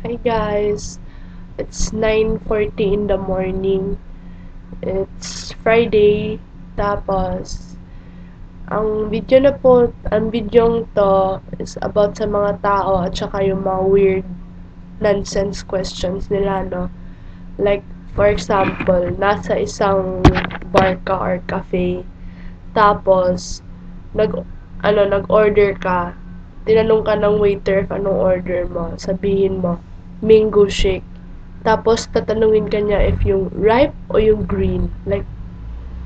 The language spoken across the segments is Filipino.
Hi guys, it's 9.40 in the morning. It's Friday, tapos ang video na po, ang video to is about sa mga tao at saka yung mga weird nonsense questions nila, no? Like, for example, nasa isang bar ka or cafe, tapos, nag, ano, nag-order ka, tinanong ka ng waiter if anong order mo, sabihin mo, mango shake. Tapos, tatanungin ka niya if yung ripe o yung green. Like,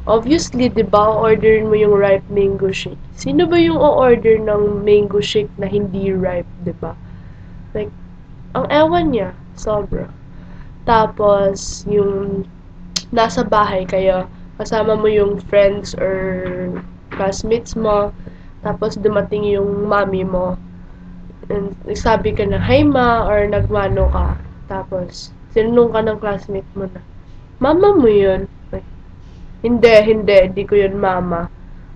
obviously, di ba, orderin mo yung ripe mango shake. Sino ba yung o-order ng mango shake na hindi ripe, di ba? Like, ang ewan niya, sobra. Tapos, yung nasa bahay kayo, kasama mo yung friends or classmates mo, tapos dumating yung mami mo, and nagsabi ka na, hi ma, or nagmano ka, tapos, sinunong ka ng classmate mo na, mama mo yun. Like, hindi, hindi, hindi ko yun mama.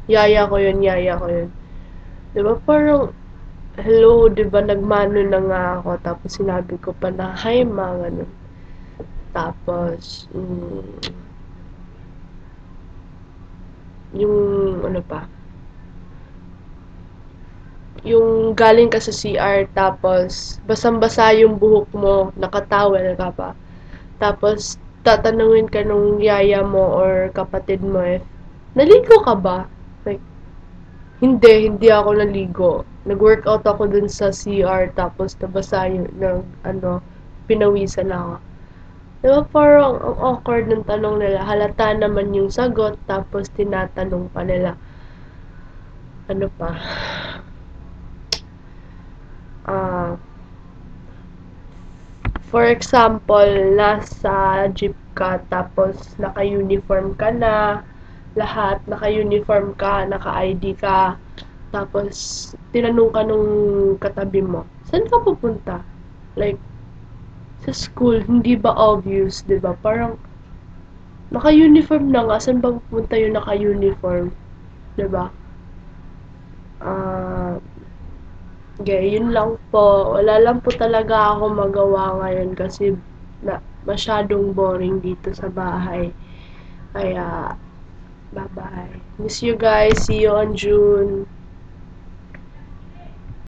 Yaya ko yun, yaya ko yun. Diba, parang, hello, diba, nagmano na nga ako, tapos sinabi ko pa na, hi ma, ganun. Tapos, mm, yung, ano pa, yung galing ka sa CR, tapos, basang-basa yung buhok mo, nakatawel ka pa. Tapos, tatanungin ka nung yaya mo or kapatid mo if, naligo ka ba? Like, hindi, hindi ako naligo. Nag-workout ako dun sa CR, tapos nabasa yung, ng, ano, pinawisan ako. Diba parang ang awkward ng tanong nila. Halata naman yung sagot, tapos tinatanong pa nila. Ano pa? Ah, for example, nasa jeep ka, tapos naka-uniform ka na, lahat, naka-uniform ka, naka-ID ka, tapos tinanong ka nung katabi mo, saan ka pupunta? Like, sa school, hindi ba obvious, di ba? Parang, naka-uniform na nga, saan ba pupunta yung naka-uniform? Di ba? Ah, Okay, yun lang po. Wala lang po talaga ako magawa ngayon kasi na, masyadong boring dito sa bahay. Kaya, bye-bye. Miss you guys. See you on June.